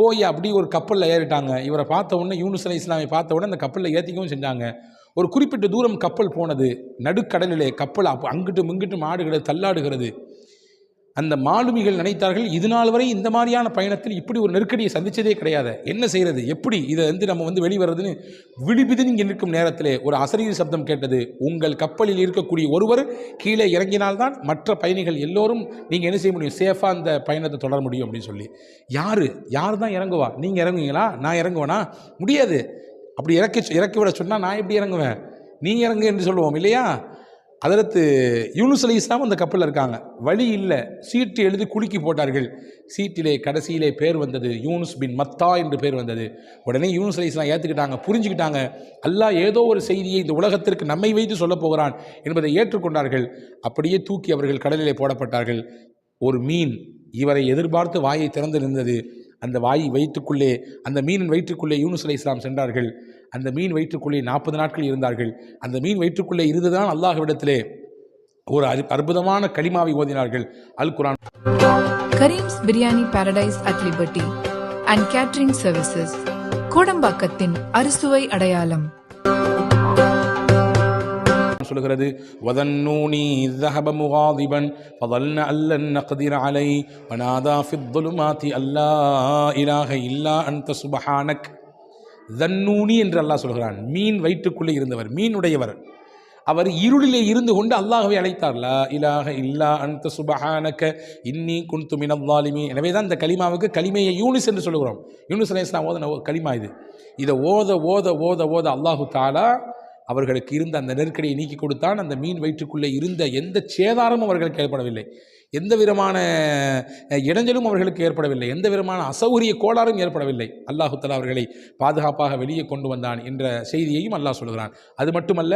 போய் அப்படி ஒரு கப்பலில் ஏறிட்டாங்க. இவரை பார்த்த உடனே யூனுஸ் அலி இஸ்லாமை பார்த்த உடனே அந்த கப்பலில் ஏற்றிக்கவும் செஞ்சாங்க. ஒரு குறிப்பிட்ட தூரம் கப்பல் போனது. நடுக்கடலிலே கப்பல் அப்போ அங்கிட்டும் இங்கிட்டும் ஆடுகிறது தள்ளாடுகிறது. அந்த மாலுமிகள் நினைத்தார்கள் இது நாள் வரை இந்த மாதிரியான பயணத்தில் இப்படி ஒரு நெருக்கடியை சந்திச்சதே கிடையாது. என்ன செய்கிறது எப்படி இதை வந்து நம்ம வந்து வெளிவரதுன்னு விழிபிதுங்கி நிற்கும் நேரத்திலே ஒரு அசரீர் சப்தம் கேட்டது. உங்கள் கப்பலில் இருக்கக்கூடிய ஒருவர் கீழே இறங்கினால்தான் மற்ற பயணிகள் எல்லோரும் நீங்கள் என்ன செய்ய முடியும்? சேஃபாக அந்த பயணத்தை தொடர முடியும் அப்படின்னு சொல்லி. யார்? யார் தான் இறங்குவா? நீங்கள் இறங்குவீங்களா? நான் இறங்குவேனா? முடியாது. அப்படி இறக்கி இறக்கி விட சொன்னால் நான் எப்படி இறங்குவேன்? நீ இறங்கு என்று சொல்லுவோம் இல்லையா? அதற்கு யூனுஸ் அலி இஸ்லாம் அந்த கப்பலில் இருக்காங்க. வழி இல்லை. சீட்டு எழுதி குலுக்கி போட்டார்கள். சீட்டிலே கடைசியிலே பேர் வந்தது யூனுஸ் பின் மத்தா என்று பேர் வந்தது. உடனே யூனுஸ் அலி இஸ்லாம் ஏற்றுக்கிட்டாங்க புரிஞ்சுக்கிட்டாங்க. அல்லாஹ் ஏதோ ஒரு செய்தியை இந்த உலகத்திற்கு நம்மை வைத்து சொல்லப் போகிறான் என்பதை ஏற்றுக்கொண்டார்கள். அப்படியே தூக்கி அவர்கள் கடலிலே போடப்பட்டார்கள். ஒரு மீன் இவரை எதிர்பார்த்து வாயை திறந்து நின்றது. அந்த வாயை வயிற்றுக்குள்ளே அந்த மீனின் வயிற்றுக்குள்ளே யூனுஸ் அலி இஸ்லாம் சென்றார்கள். அந்த மீன் வயிற்றுக்குள்ளே நாற்பது நாட்கள் இருந்தார்கள் அந்த மீன் வயிற்றுக்குள்ளே இருந்துதான் அல்லாஹ்விடத்திலே ஒரு அற்பு- அற்புதமான களிமாவை ஓதினார்கள் அல் குரான் Kareem's biryani paradise at Liberty and catering services கோடம்பாக்கத்தின் அறுசுவை அடையாளம் சொல்கிறது வதன்னூனி ذهب مغاضبا فظن أن لن نقدر عليه ونادى في الظلمات أن لا إله إلا أنت سبحانك தன்னூனி என்று அல்லாஹ் சொல்கிறான். மீன் வயிற்றுக்குள்ளே இருந்தவர் மீனுடையவர். அவர் இருளிலே இருந்து கொண்டு அல்லாஹவை அழைத்தார். லா இலாஹ இல்லா அந்த சுபஹானக்க இன்னி குன்து மினல்லாலிமி எனவே தான் இந்த கலிமாவுக்கு கலிமையை யூனிஸ் என்று சொல்லுகிறோம். யூனிஸ் அலை இஸ்லாம் ஓத கலிமா இது. இதை ஓத ஓத ஓத ஓத அல்லாஹு தாலா அவர்களுக்கு இருந்த அந்த நெருக்கடியை நீக்கி கொடுத்தான் அந்த மீன் வயிற்றுக்குள்ளே இருந்த எந்த சேதாரமும் அவர்களுக்கு ஏற்படவில்லை எந்த விதமான இடைஞ்சலும் அவர்களுக்கு ஏற்படவில்லை. எந்த விதமான அசௌகரிய கோளாறும் ஏற்படவில்லை. அல்லாஹுத்தலா அவர்களை பாதுகாப்பாக வெளியே கொண்டு வந்தான் என்ற செய்தியையும் அல்லாஹ் சொல்கிறான். அது மட்டுமல்ல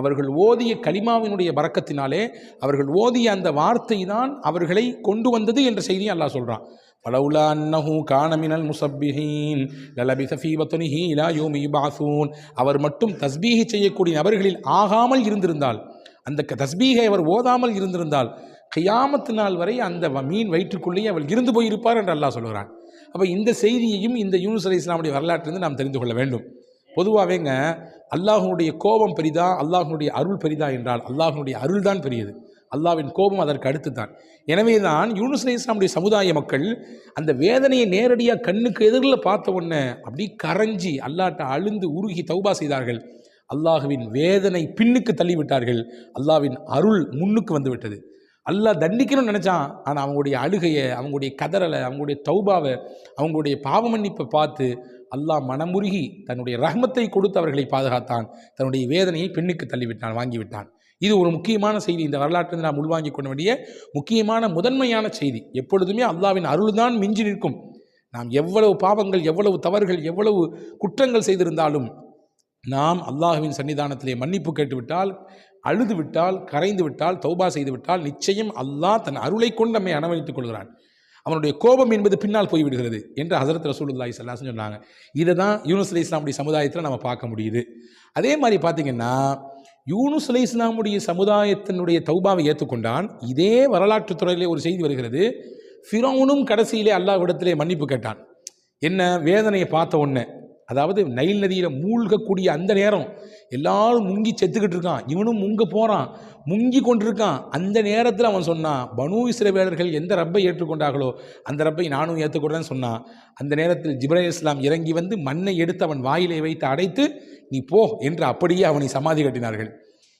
அவர்கள் ஓதிய களிமாவினுடைய பறக்கத்தினாலே அவர்கள் ஓதிய அந்த வார்த்தை தான் அவர்களை கொண்டு வந்தது என்ற செய்தியை அல்லாஹ் சொல்கிறான் பலவுலா அன்னஹு கான முசப்பிஹீன் லலபித ஃபீ இலா யௌமி அவர் மட்டும் தஸ்பீஹி செய்யக்கூடிய நபர்களில் ஆகாமல் இருந்திருந்தால் அந்த க- தஸ்பீகை அவர் ஓதாமல் இருந்திருந்தால் கையாமத்து நாள் வரை அந்த மீன் வயிற்றுக்குள்ளேயே அவள் இருந்து போயிருப்பார் என்று அல்லாஹ் சொல்கிறான் அப்போ இந்த செய்தியையும் இந்த யூனுஸ் அலி இஸ்லாமுடைய வரலாற்றிலிருந்து நாம் தெரிந்து கொள்ள வேண்டும். பொதுவாகவேங்க அல்லாஹனுடைய கோபம் பெரிதா அல்லாஹனுடைய அருள் பெரிதா என்றால் அல்லாஹனுடைய அருள் தான் பெரியது. அல்லாவின் கோபம் அதற்கு அடுத்து தான் எனவே தான் யூனுஸ் அலை இஸ்லாமுடைய சமுதாய மக்கள் அந்த வேதனையை நேரடியாக கண்ணுக்கு எதிரில் பார்த்த உடனே அப்படி கரைஞ்சி அல்லாட்ட அழுந்து உருகி தௌபா செய்தார்கள். அல்லாஹுவின் வேதனை பின்னுக்கு தள்ளிவிட்டார்கள். அல்லாவின் அருள் முன்னுக்கு வந்துவிட்டது. அல்லாஹ் தண்டிக்கணும்னு நினச்சான். ஆனால் அவங்களுடைய அழுகையை அவங்களுடைய கதறலை அவங்களுடைய தௌபாவை அவங்களுடைய பாவ மன்னிப்பை பார்த்து அல்லாஹ் மனமுருகி தன்னுடைய ரஹமத்தை கொடுத்து அவர்களை பாதுகாத்தான். தன்னுடைய வேதனையை பெண்ணுக்கு தள்ளிவிட்டான் வாங்கிவிட்டான். இது ஒரு முக்கியமான செய்தி. இந்த வரலாற்றிலிருந்து நாம் உள்வாங்கிக் கொள்ள வேண்டிய முக்கியமான முதன்மையான செய்தி. எப்பொழுதுமே அல்லாவின் அருள்தான் மிஞ்சி நிற்கும். நாம் எவ்வளவு பாவங்கள் எவ்வளவு தவறுகள் எவ்வளவு குற்றங்கள் செய்திருந்தாலும் நாம் அல்லாஹ்வின் சன்னிதானத்திலே மன்னிப்பு கேட்டுவிட்டால் அழுது விட்டால் கரைந்து விட்டால் தௌபா செய்து விட்டால் நிச்சயம் அல்லாஹ் தன் அருளை கொண்டு நம்மை அனுமதித்துக் கொள்கிறான். அவனுடைய கோபம் என்பது பின்னால் போய்விடுகிறது என்று ஹசரத் ரசூலுல்லாஹி ஸல்லல்லாஹு சொன்னாங்க. இதை தான் யூனிஸ் அலி இஸ்லாமுடைய சமுதாயத்தில் நம்ம பார்க்க முடியுது. அதே மாதிரி பார்த்தீங்கன்னா யூனுஸ் அலி இஸ்லாமுடைய சமுதாயத்தினுடைய தௌபாவை ஏற்றுக்கொண்டான். இதே வரலாற்று துறையிலே ஒரு செய்தி வருகிறது. ஃபிரோனும் கடைசியிலே அல்லாஹ்விடத்திலே மன்னிப்பு கேட்டான். என்ன? வேதனையை பார்த்த உடனே அதாவது நைல் நதியில் மூழ்கக்கூடிய அந்த நேரம் எல்லாரும் முங்கி செத்துக்கிட்டு இருக்கான். இவனும் முங்க போகிறான் முங்கி கொண்டிருக்கான். அந்த நேரத்தில் அவன் சொன்னான் பனு இஸ்ரவேலர்கள் எந்த ரப்பை ஏற்றுக்கொண்டார்களோ அந்த ரப்பை நானும் ஏற்றுக்கொண்டேன்னு சொன்னான். அந்த நேரத்தில் ஜிப்ரே இஸ்லாம் இறங்கி வந்து மண்ணை எடுத்து அவன் வாயிலை வைத்து அடைத்து நீ போ என்று அப்படியே அவனை சமாதி கட்டினார்கள்.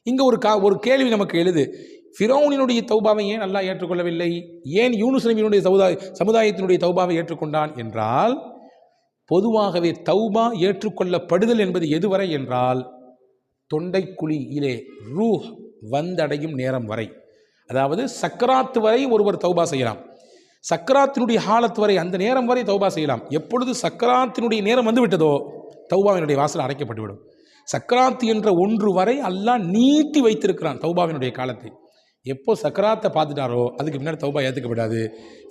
இங்கே ஒரு கா ஒரு கேள்வி நமக்கு எழுது. ஃபிரோனினுடைய தௌபாவை ஏன் நல்லா ஏற்றுக்கொள்ளவில்லை? ஏன் யூனுஸ் நபியினுடைய சமுதாய சமுதாயத்தினுடைய தௌபாவை ஏற்றுக்கொண்டான்? என்றால் பொதுவாகவே தௌபா ஏற்றுக்கொள்ளப்படுதல் என்பது எதுவரை என்றால் தொண்டைக்குழியிலே ரூஹ் வந்தடையும் நேரம் வரை. அதாவது சக்கராத்து வரை ஒருவர் தௌபா செய்யலாம். சக்கராத்தினுடைய ஹாலத்து வரை அந்த நேரம் வரை தௌபா செய்யலாம். எப்பொழுது சக்கராத்தினுடைய நேரம் வந்துவிட்டதோ தௌபாவினுடைய வாசல் அடைக்கப்பட்டுவிடும். சக்கராத்து என்ற ஒன்று வரை அல்லாஹ் நீட்டி வைத்திருக்கிறான் தௌபாவினுடைய காலத்தை. எப்போ சக்கராத்தை பார்த்துட்டாரோ அதுக்கு முன்னாடி தௌபா ஏற்றுக்கப்படாது.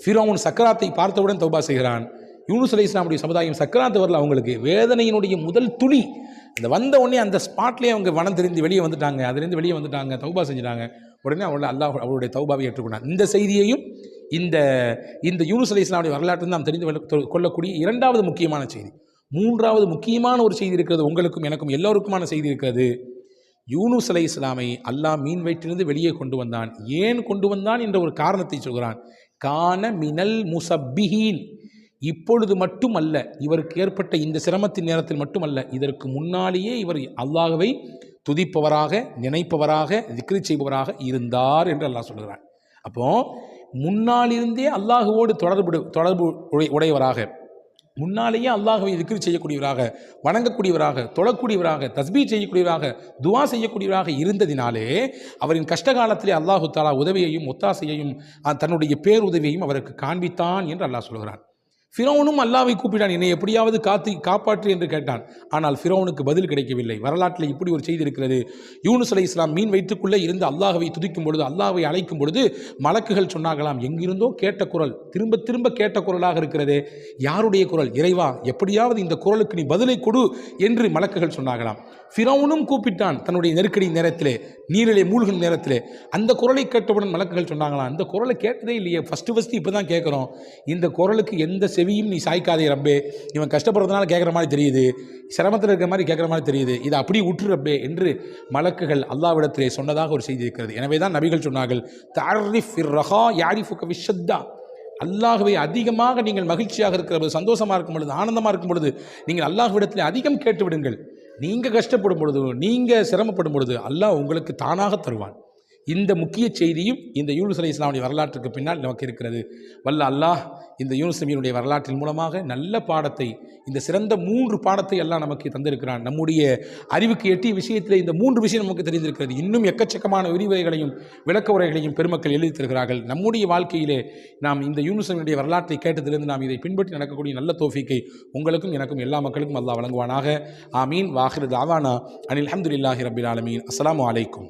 ஃபிரோன் சக்கராத்தை பார்த்தவுடன் தௌபா செய்கிறான். யூனுஸ் அலி இஸ்லாமுடைய சமுதாயம் சக்கராத்து வரல அவங்களுக்கு வேதனையினுடைய முதல் துளி. அந்த வந்த உடனே அந்த ஸ்பாட்லேயே அவங்க வனம் தெரிந்து வெளியே வந்துட்டாங்க. அதுலேருந்து வெளியே வந்துட்டாங்க தௌபா செஞ்சுட்டாங்க. உடனே அவளை அல்லாஹ் அவருடைய தௌபாவை ஏற்றுக்கொண்டான். இந்த செய்தியையும் இந்த இந்த யூனுஸ் அலி இஸ்லாமுடைய வரலாற்று நாம் தெரிந்து கொள்ள- கொள்ளக்கூடிய இரண்டாவது முக்கியமான செய்தி. மூன்றாவது முக்கியமான ஒரு செய்தி இருக்கிறது உங்களுக்கும் எனக்கும் எல்லோருக்குமான செய்தி இருக்கிறது. யூனுஸ் அலை இஸ்லாமை அல்லாஹ் மீன் வயிற்றிலிருந்து வெளியே கொண்டு வந்தான். ஏன் கொண்டு வந்தான் என்ற ஒரு காரணத்தை சொல்கிறான். கான மினல் முசப்பிஹீன். இப்பொழுது மட்டுமல்ல இவருக்கு ஏற்பட்ட இந்த சிரமத்தின் நேரத்தில் மட்டுமல்ல இதற்கு முன்னாலேயே இவர் அல்லாஹ்வை துதிப்பவராக நினைப்பவராக திக்ரி செய்பவராக இருந்தார் என்று அல்லாஹ் சொல்கிறார் அப்போ முன்னாலிருந்தே அல்லாஹுவோடு தொடர்பு தொடர்பு உடை- உடையவராக முன்னாலேயே அல்லாஹுவை திக்ரி செய்யக்கூடியவராக வணங்கக்கூடியவராக தொழக்கூடியவராக தஸ்பீ செய்யக்கூடியவராக துவா செய்யக்கூடியவராக இருந்ததினாலே அவரின் கஷ்ட காலத்திலே அல்லாஹு தாலா உதவியையும் ஒத்தாசையையும் தன்னுடைய பேருதவியையும் அவருக்கு காண்பித்தான் என்று அல்லாஹ் சொல்கிறான் ஃபிரோனும் அல்லாவை கூப்பிட்டான் என்னை எப்படியாவது காத்து காப்பாற்று என்று கேட்டான். ஆனால் ஃபிரோனுக்கு பதில் கிடைக்கவில்லை. வரலாற்றில் இப்படி ஒரு செய்தி இருக்கிறது. யூனுஸ் அலை இஸ்லாம் மீன் வைத்துக்குள்ளே இருந்து அல்லாஹவை துதிக்கும் பொழுது அல்லாவை அழைக்கும் பொழுது மலக்குகள் சொன்னாகலாம் எங்கிருந்தோ கேட்ட குரல் திரும்ப திரும்ப கேட்ட குரலாக இருக்கிறதே யாருடைய குரல்? இறைவா எப்படியாவது இந்த குரலுக்கு நீ பதிலை கொடு என்று மலக்குகள் சொன்னாகலாம் ஃபிரோனும் கூப்பிட்டான் தன்னுடைய நெருக்கடி நேரத்திலே நீரிலே மூழ்கும் நேரத்திலே. அந்த குரலை கேட்டவுடன் மலக்குகள் சொன்னாங்களாம் அந்த குரலை கேட்டதே இல்லையே ஃபஸ்ட்டு ஃபஸ்ட்டு இப்போ தான் கேட்குறோம். இந்த குரலுக்கு எந்த செவியும் நீ சாய்க்காதே ரப்பே. இவன் கஷ்டப்படுறதுனால கேட்குற மாதிரி தெரியுது. சிரமத்தில் இருக்கிற மாதிரி கேட்குற மாதிரி தெரியுது. இதை அப்படியே உற்று ரப்பே என்று மலக்குகள் அல்லாவிடத்திலே சொன்னதாக ஒரு செய்தி இருக்கிறது. எனவே தான் நபிகள் சொன்னார்கள் தாரிஃப் ரஹா யாரிஃபுக்க விஷத்தா அல்லாஹ்வை அதிகமாக நீங்கள் மகிழ்ச்சியாக இருக்கிற பொழுது சந்தோஷமாக இருக்கும் பொழுது ஆனந்தமாக இருக்கும் பொழுது நீங்கள் அல்லாஹ்விடத்தில் அதிகம் கேட்டு விடுங்கள் நீங்கள் கஷ்டப்படும் பொழுது நீங்கள் சிரமப்படும் பொழுது அல்லாஹ் உங்களுக்கு தானாக தருவான். இந்த முக்கிய செய்தியும் இந்த யூனுஸ் அலி இஸ்லாமுடைய வரலாற்றுக்கு பின்னால் நமக்கு இருக்கிறது. வல்ல அல்லாஹ் இந்த யூனுஸ் நபியினுடைய வரலாற்றின் மூலமாக நல்ல பாடத்தை இந்த சிறந்த மூன்று பாடத்தை எல்லாம் நமக்கு தந்திருக்கிறான். நம்முடைய அறிவுக்கு எட்டிய விஷயத்தில் இந்த மூன்று விஷயம் நமக்கு தெரிந்திருக்கிறது. இன்னும் எக்கச்சக்கமான விரிவுரைகளையும் விளக்க உரைகளையும் பெருமக்கள் எழுதி தருகிறார்கள் நம்முடைய வாழ்க்கையிலே நாம் இந்த யூனுசனுடைய வரலாற்றை கேட்டதிலிருந்து நாம் இதை பின்பற்றி நடக்கக்கூடிய நல்ல தோஃபிக்கை உங்களுக்கும் எனக்கும் எல்லா மக்களுக்கும் அல்லாஹ் வழங்குவானாக. ஆமீன். வாஹிர் தாவானா. அனில் அஹமதுல்லாஹி ரபில் ஆலமீன். அஸ்லாம் அலைக்கும்.